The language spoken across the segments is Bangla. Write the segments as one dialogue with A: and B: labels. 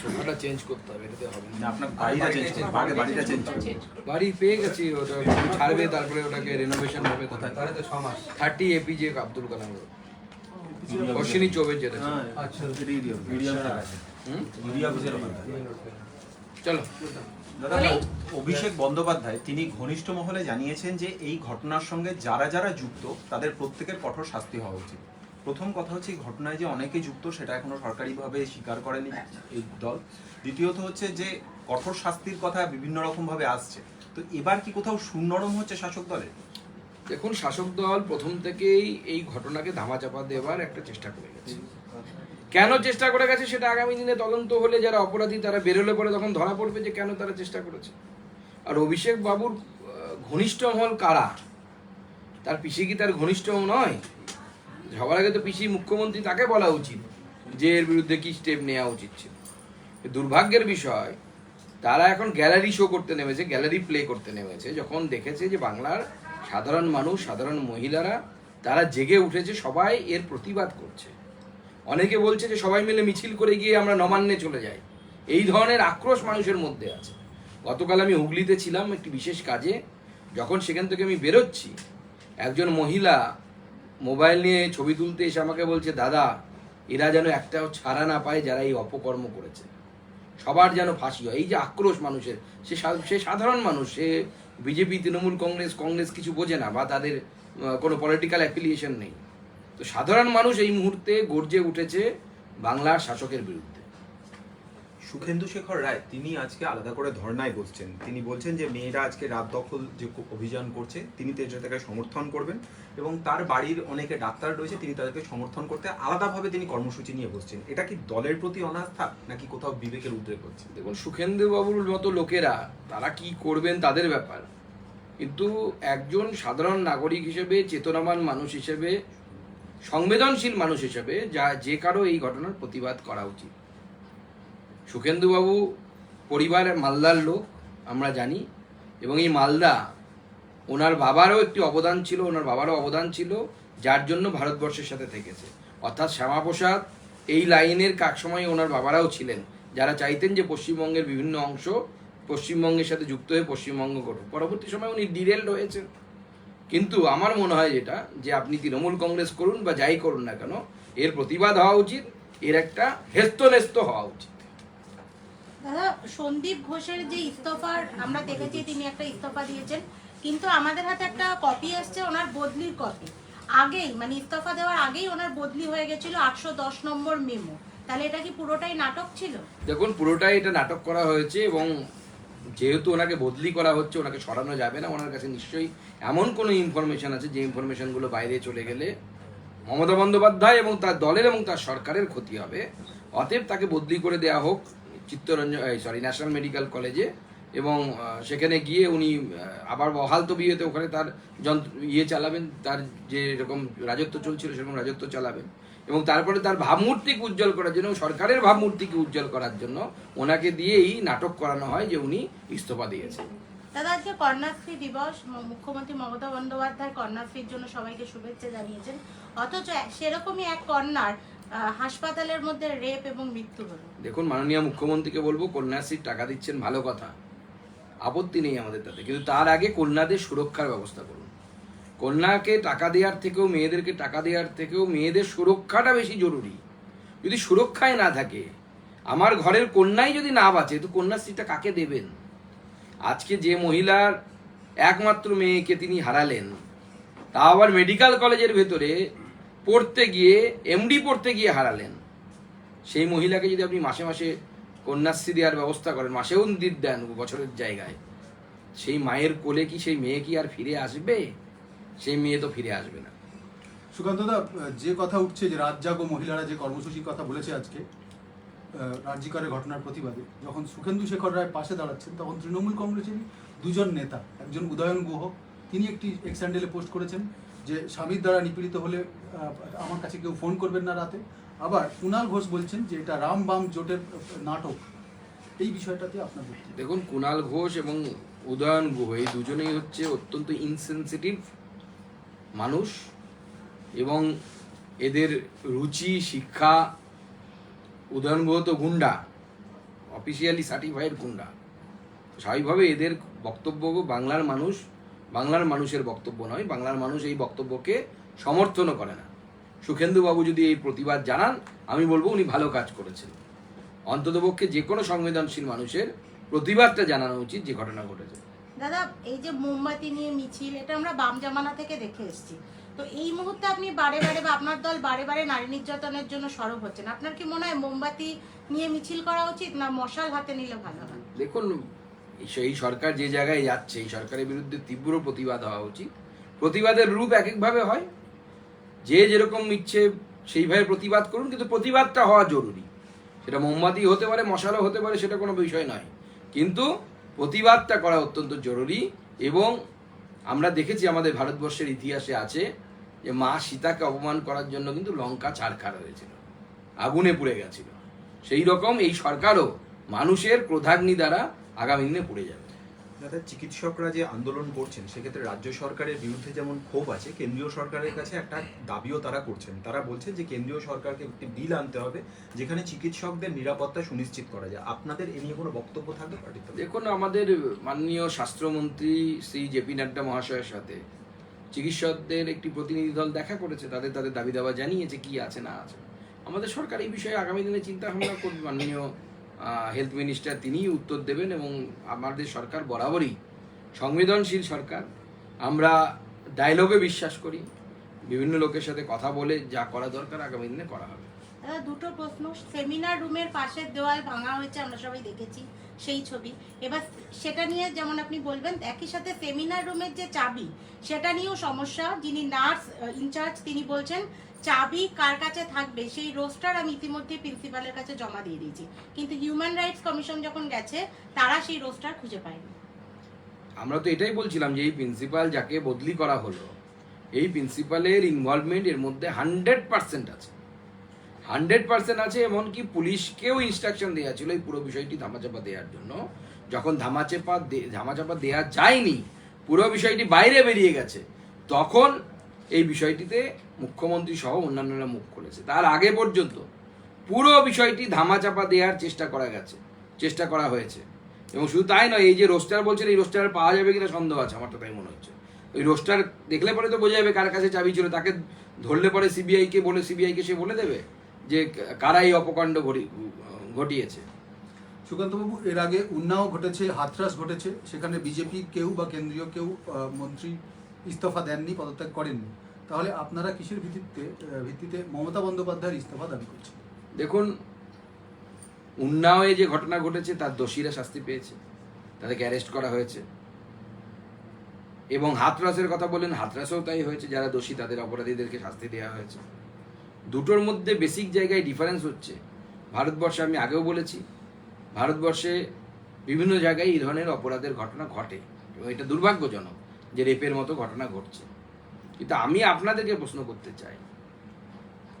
A: সোফাটা চেঞ্জ করতে হবে এটাতে হবে। না
B: না, আপনার বাড়িটা চেঞ্জ করুন, আগে বাড়িটা চেঞ্জ করুন।
A: বাড়ি পেয়ে গেছি ওটা ছাড়বে তারপরে ওটাকে রেনোভেশন হবে কোথায়?
C: তাহলে তো ছ
A: thirty APJ Abdul Kalam road Ashwini চৌবের যেটা।
C: আচ্ছা
B: আছে।
A: হুম?
B: ভিডিও অফিসের ওখানে।
A: চলো।
B: দাদা অভিষেক বন্দ্যোপাধ্যায় তিনি ঘনিষ্ঠ মহলে জানিয়েছেন যে এই ঘটনার সঙ্গে যারা যারা যুক্ত তাদের প্রত্যেকের কঠোর শাস্তি হওয়া উচিত। প্রথম কথা হচ্ছে এই ঘটনায় যে অনেকে যুক্ত, সেটা এখনও সরকারিভাবে স্বীকার করেনি এই দল। দ্বিতীয়ত হচ্ছে যে কঠোর শাস্তির কথা বিভিন্ন রকম ভাবে আসছে। তো এবার কি কোথাও সুনরম হচ্ছে শাসক দলের?
A: দেখুন, শাসক দল প্রথম থেকেই এই ঘটনাকে ধামাচাপা দেওয়ার একটা চেষ্টা করে গেছে। কেন চেষ্টা করে গেছে সেটা আগামী দিনে তদন্ত হলে যারা অপরাধী তারা বেরোলে পরে তখন ধরা পড়বে যে কেন তারা চেষ্টা করেছে। আর অভিষেক বাবুর ঘনিষ্ঠ মহল কারা? তার পিসি কি তার ঘনিষ্ঠ নয় সবার আগে তো পিসি মুখ্যমন্ত্রী তাকে বলা উচিত যে এর বিরুদ্ধে কি স্টেপ নেওয়া উচিত ছিল। দুর্ভাগ্যের বিষয়, তারা এখন গ্যালারি শো করতে নেমেছে গ্যালারি প্লে করতে নেমেছে। যখন দেখেছে যে বাংলার সাধারণ মানুষ, সাধারণ মহিলারা, তারা জেগে উঠেছে, সবাই এর প্রতিবাদ করছে। অনেকে বলছে যে সবাই মিলে মিছিল করে গিয়ে আমরা নবান্নে চলে যাই। এই ধরনের আক্রোশ মানুষের মধ্যে আছে। গতকাল আমি হুগলিতে ছিলাম একটি বিশেষ কাজে। যখন সেখান থেকে আমি বেরোচ্ছি, একজন মহিলা মোবাইল নিয়ে ছবি তুলতে এসে আমাকে বলছে, দাদা, এরা যেন একটাও ছাড়া না পায় যারা এই অপকর্ম করেছে। সবার যেন ফাঁসি হয়। এই যে আক্রোশ মানুষের, সে সা- সাধারণ মানুষ, সে বিজেপি, তৃণমূল, কংগ্রেস কংগ্রেস কিছু বোঝে না বা তাদের কোনো পলিটিক্যাল অ্যাফিলিয়েশন নেই। তো সাধারণ মানুষ এই মুহূর্তে গর্জে উঠেছে বাংলার শাসকের বিরুদ্ধে।
B: সুখেন্দু শেখর রায়, তিনি আজকে আলাদা করে ধর্নায় বসছেন। তিনি বলছেন যে, মেয়েরা আজকে রাত দখল যে অভিযান করছে, তিনি তাকে সমর্থন করবেন এবং তার বাড়ির অনেকে ডাক্তার রয়েছে, তিনি তাদেরকে সমর্থন করতে আলাদাভাবে তিনি কর্মসূচি নিয়ে বসছেন। এটা কি দলের প্রতি অনাস্থা, নাকি কোথাও বিবেকের উদ্রেক হচ্ছে?
A: দেখুন সুখেন্দু বাবুর মতো লোকেরা, তারা কি করবেন তাদের ব্যাপার। কিন্তু একজন সাধারণ নাগরিক হিসেবে, চেতনাবান মানুষ হিসেবে, সংবেদনশীল মানুষ হিসেবে, যা যে কারও এই ঘটনার প্রতিবাদ করা উচিত। সুখেন্দুবাবু পরিবারের মালদার লোক, আমরা জানি। এবং এই মালদা, ওনার বাবারও একটি অবদান ছিল, ওনার বাবারও অবদান ছিল, যার জন্য ভারতবর্ষের সাথে থেকেছে। অর্থাৎ শ্যামাপ্রসাদ এই লাইনের কাক সময় ওনার বাবারাও ছিলেন। যারা চাইতেন যে পশ্চিমবঙ্গের বিভিন্ন অংশ পশ্চিমবঙ্গের সাথে যুক্ত হয়ে পশ্চিমবঙ্গ গঠন পরবর্তী সময় উনি ডিরেলড হয়েছেন। কিন্তু আমার মনে হয় যেটা, যে আপনি তৃণমূল কংগ্রেস করুন বা যাই করুন না কেন, এর প্রতিবাদ হওয়া উচিত, এর একটা হেস্তনেস্ত হওয়া উচিত।
D: দাদা, সন্দীপ ঘোষের যে ইস্তফার আমরা দেখেছি, তিনি একটা ইস্তফা দিয়েছেন। কিন্তু আমাদের হাতে একটা কপি আসছে ওনার বদলির কপি আগেই মানে ইস্তফা দেওয়ার আগেই ওনার বদলি হয়ে গেছিল আটশো দশ নম্বর মেমো তাহলে এটা কি পুরোটাই নাটক ছিল?
A: দেখুন, পুরোটাই এটা নাটক করা হয়েছে এবং যেহেতু ওনাকে বদলি করা হচ্ছে, ওনাকে সরানো যাবে না, ওনার কাছে নিশ্চয়ই এমন কোনো ইনফরমেশন আছে যে ইনফরমেশনগুলো বাইরে চলে গেলে মমতা বন্দ্যোপাধ্যায় এবং তার দলের এবং তার সরকারের ক্ষতি হবে। অতএব তাকে বদলি করে দেওয়া হোক। চিত্তরঞ্জন সরি ন্যাশনাল মেডিকেল কলেজে এবং সেখানে গিয়ে উনি আবার বহাল তবিয়েতে ওখানে তার যন্ত্র ইয়ে চালাবেন, তার যে এরকম রাজত্ব চলছিল সেরকম রাজত্ব চালাবেন। এবং তারপরে তার ভাবমূর্তিকে উজ্জ্বল করার জন্য সরকারের ভাবমূর্তিকে উজ্জ্বল করার জন্য ওনাকে দিয়েই নাটক করানো হয় যে উনি ইস্তফা দিয়েছেন
D: দাদা, আজকে কন্যাশ্রী দিবস মুখ্যমন্ত্রী মমতা বন্দ্যোপাধ্যায় কন্যাশ্রীর জন্য সবাইকে শুভেচ্ছা জানিয়েছেন। অথচ সেরকমই এক কন্যার হাসপাতালের মধ্যে রেপ এবং মৃত্যু হলো।
A: দেখুন, মাননীয় মুখ্যমন্ত্রীকে বলব, কন্যাশ্রীর টাকা দিচ্ছেন, ভালো কথা। আপত্তি নেই আমাদের তাতে। কিন্তু তার আগে কন্যাদের সুরক্ষার ব্যবস্থা করুন। কন্যাকে টাকা দেওয়ার থেকেও, মেয়েদেরকে টাকা দেওয়ার থেকেও মেয়েদের সুরক্ষাটা বেশি জরুরি। যদি সুরক্ষায় না থাকে, আমার ঘরের কন্যাই যদি না বাঁচে, তো কন্যাশ্রীটা কাকে দেবেন? আজকে যে মহিলার একমাত্র মেয়েকে তিনি হারালেন, তা আবার মেডিকেল কলেজের ভেতরে পড়তে গিয়ে এমডি পড়তে গিয়ে হারালেন। সেই মহিলাকে যদি আপনি মাসে মাসে কন্যাশ্রী দেওয়ার ব্যবস্থা করেন, মাসেও দিন দেন বছরের জায়গায়, সেই মায়ের কোলে কি সেই মেয়ে কি আর ফিরে আসবে? সেই মেয়ে তো ফিরে আসবে না।
E: সুকান্ত দা, যে কথা উঠছে যে রাত জাগো মহিলারা যে কর্মসূচির কথা বলেছে আজকে রাজ্যিকরের ঘটনার প্রতিবাদে, যখন সুখেন্দু শেখর রায় পাশে দাঁড়াচ্ছেন, তখন তৃণমূল কংগ্রেসেরই দুজন নেতা, একজন উদয়ন গুহ তিনি একটি এক্স হ্যান্ডেলে পোস্ট করেছেন যে স্বামীর দ্বারা নিপীড়িত হলে আমার কাছে কেউ ফোন করবেন না রাতে। আবার কুণাল ঘোষ বলছেন যে এটা রাম বাম জোটের নাটক। এই বিষয়টাতে আপনার
A: দেখুন কুণাল ঘোষ এবং উদয়ন গুহ, এই দুজনেই হচ্ছে অত্যন্ত ইনসেনসিটিভ মানুষ এবং এদের রুচি, শিক্ষা, উদয়ন তো গুন্ডা অফিসিয়ালি সার্টিফাইড গুন্ডা। স্বাভাবিকভাবে এদের বক্তব্য বাংলার মানুষ বাংলার মানুষের বক্তব্য নয় বাংলার মানুষ এই বক্তব্যকে সমর্থনও করে না। সুখেন্দুবাবু যদি এই প্রতিবাদ জানান আমি বলব উনি ভালো কাজ করেছেন। অন্ততপক্ষে যে কোনো সংবেদনশীল মানুষের প্রতিবাদটা জানানো উচিত যে ঘটনা ঘটেছে।
D: দাদা এই যে মোমবাতি নিয়ে মিছিল এটা আমরা বাম জামানা থেকে দেখে এসেছি। তো এই মুহূর্তে আপনি বারে বারে বা আপনার দল বারে বারে নারী নির্যাতনের জন্য সরব হচ্ছেন। আপনার কি মনে হয় মোমবাতি নিয়ে মিছিল করা উচিত না মশাল হাতে নিলে ভালো হয়?
A: দেখুন সেই সরকার যে জায়গায় যাচ্ছে, এই সরকারের বিরুদ্ধে তীব্র প্রতিবাদ হওয়া উচিত। প্রতিবাদের রূপ এক একভাবে হয়। যে যেরকম ইচ্ছে সেইভাবে প্রতিবাদ করুন, কিন্তু প্রতিবাদটা হওয়া জরুরি। সেটা মোমবাতি হতে পারে, মশালও হতে পারে, সেটা কোনো বিষয় নয়। কিন্তু প্রতিবাদটা করা অত্যন্ত জরুরি এবং আমরা দেখেছি আমাদের ভারতবর্ষের ইতিহাসে আছে যে মা সীতাকে অপমান করার জন্য কিন্তু লঙ্কা ছাড়খাড় হয়েছিল আগুনে পুড়ে গেছিল। সেই রকম এই সরকারও মানুষের ক্রোধাগ্নি দ্বারা আগামী দিনে পড়ে যাবে।
B: দাদা চিকিৎসকরা যে আন্দোলন করছেন সেক্ষেত্রে রাজ্য সরকারের বিরুদ্ধে যেমন ক্ষোভ আছে কেন্দ্রীয় সরকারের কাছে একটা দাবিও তারা করছেন। তারা বলছেন যে কেন্দ্রীয় সরকারকে একটি বিল আনতে হবে যেখানে চিকিৎসকদের নিরাপত্তা সুনিশ্চিত করা যায়। আপনাদের এ নিয়ে কোনো বক্তব্য থাকবে? তরফে?
A: দেখুন আমাদের মাননীয় স্বাস্থ্যমন্ত্রী শ্রী জেপি নাড্ডা মহাশয়ের সাথে চিকিৎসকদের একটি প্রতিনিধি দল দেখা করেছে তাদের তাদের দাবি দাবা জানিয়েছে কি আছে না আছে। আমাদের সরকার এই বিষয়ে আগামী দিনে চিন্তা ভাবনা করবে মাননীয় হেলথ মিনিস্টার তিনিই উত্তর দেবেন এবং আমাদের সরকার বরাবরই সংবেদনশীল সরকার। আমরা ডায়লগে বিশ্বাস করি, বিভিন্ন লোকের সাথে কথা বলে যা করা দরকার আগামী দিনে করা হবে।
D: দুটো প্রশ্ন। সেমিনার রুমের পাশের দেওয়াল ভাঙা হয়েছে, আমরা সবাই দেখেছি সেই ছবি। এবার সেটা নিয়ে যেমন আপনি বলবেন, একই সাথে সেমিনার রুমের যে চাবি, সেটা নিয়েও সমস্যা। যিনি নার্স ইনচার্জ তিনি বলছেন চাবি কার কাছে থাকবে, সেই রোস্টার আমি ইতিমধ্যে প্রিন্সিপালের কাছে জমা দিয়ে দিয়েছি। কিন্তু হিউম্যান রাইটস কমিশন যখন গেছে, তারা সেই রোস্টার খুঁজে পায়নি।
A: আমরা তো এটাই বলছিলাম যে এই প্রিন্সিপাল যাকে বদলি করা হলো, এই প্রিন্সিপালের ইনভলভমেন্ট এর মধ্যে হান্ড্রেড পার্সেন্ট আছে। হান্ড্রেড পার্সেন্ট আছে এমনকি পুলিশকেও ইনস্ট্রাকশন দেওয়া ছিল এই পুরো বিষয়টি ধামাচাপা দেওয়ার জন্য। যখন ধামাচাপা ধামাচাপা দেওয়া যায়নি, পুরো বিষয়টি বাইরে বেরিয়ে গেছে, তখন এই বিষয়টিতে মুখ্যমন্ত্রী সহ অন্যান্যরা মুখ খুলেছে। তার আগে পর্যন্ত পুরো বিষয়টি ধামাচাপা দেওয়ার চেষ্টা করা গেছে, চেষ্টা করা হয়েছে। এবং শুধু তাই নয়, এই যে রোস্টার বলছেন, এই রোস্টার পাওয়া যাবে কিনা সন্দেহ আছে, আমার তো তাই মনে হচ্ছে। ওই রোস্টার দেখলে পরে তো বোঝা যাবে কার কাছে চাবি ছিল, তাকে ধরলে পরে সিবিআইকে বলে সিবিআই কে সে বলে দেবে যে কারা এই অপকাণ্ড ঘটি- ঘটিয়েছে।
E: সুকান্তবাবু, এর আগে উন্নাও ঘটেছে, হাতরাস ঘটেছে, সেখানে বিজেপি কেউ বা কেন্দ্রীয় কেউ মন্ত্রী ইস্তফা দেননি, পদত্যাগ করেননি। তাহলে আপনারা কিসের ভিত্তিতে ভিত্তিতে মমতা বন্দ্যোপাধ্যায়ের ইস্তফা দাবি করছেন?
A: দেখুন, উন্নাওয়ে যে ঘটনা ঘটেছে, তার দোষীরা শাস্তি পেয়েছে। তাদেরকে অ্যারেস্ট করা হয়েছে। এবং হাতরাসের কথা বলেন, হাতরাসেও তাই হয়েছে। যারা দোষী, তাদের অপরাধীদেরকে শাস্তি দেওয়া হয়েছে। দুটোর মধ্যে বেসিক জায়গায় ডিফারেন্স হচ্ছে। ভারতবর্ষে আমি আগেও বলেছি, ভারতবর্ষে বিভিন্ন জায়গায় এই ধরনের অপরাধের ঘটনা ঘটে। এবং এটা দুর্ভাগ্যজনক। যে রেপের মতো ঘটনা ঘটছে। কিন্তু আমি আপনাদেরকে প্রশ্ন করতে চাই,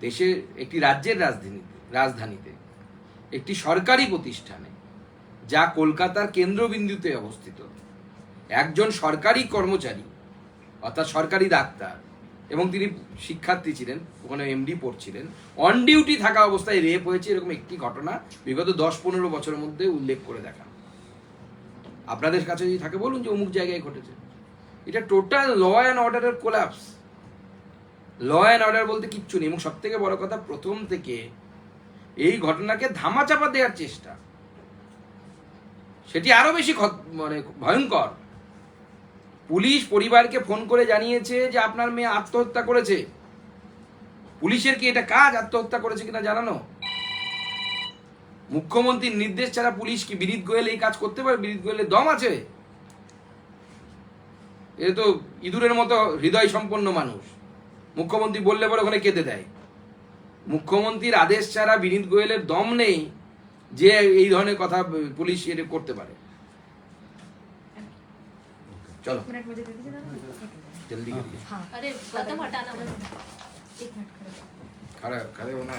A: দেশে একটি রাজ্যের রাজধানীতে রাজধানীতে, একটি সরকারি প্রতিষ্ঠানে, যা কলকাতার কেন্দ্রবিন্দুতে অবস্থিত, একজন সরকারি কর্মচারী, অর্থাৎ সরকারি ডাক্তার, এবং তিনি শিক্ষার্থী ছিলেন, ওখানে এমডি পড়ছিলেন অন ডিউটি থাকা অবস্থায় রেপ হয়েছে এরকম একটি ঘটনা বিগত দশ পনেরো বছরের মধ্যে উল্লেখ করে দেখান। আপনাদের কাছে যদি থাকে, বলুন যে অমুক জায়গায় ঘটেছে। এটা টোটাল ল অ্যান্ড অর্ডারের কোলাপস ল অ্যান্ড অর্ডার বলতে কিচ্ছু নেই, এবং সব থেকে বড় কথা প্রথম থেকে এই ঘটনাকে ধামাচাপা দেওয়ার চেষ্টা। সেটি আরও বেশি মানে ভয়ঙ্কর। পুলিশ পরিবারকে ফোন করে জানিয়েছে যে আপনার মেয়ে আত্মহত্যা করেছে। পুলিশের কি এটা কাজ আত্মহত্যা করেছে কিনা জানানো? মুখ্যমন্ত্রীর নির্দেশ ছাড়া পুলিশ কি বিনীত গোয়েল এই কাজ করতে পারে? বিনীত গোয়েলের দম আছে? এ তো ইঁদুরের মতো হৃদয় সম্পন্ন মানুষ। মুখ্যমন্ত্রী বললে পরে ওখানে কেঁদে দেয়। মুখ্যমন্ত্রীর আদেশ ছাড়া বিনীত গোয়েলের দম নেই যে এই ধরনের কথা পুলিশ এটা করতে পারে। চলো।
F: খারাপ না।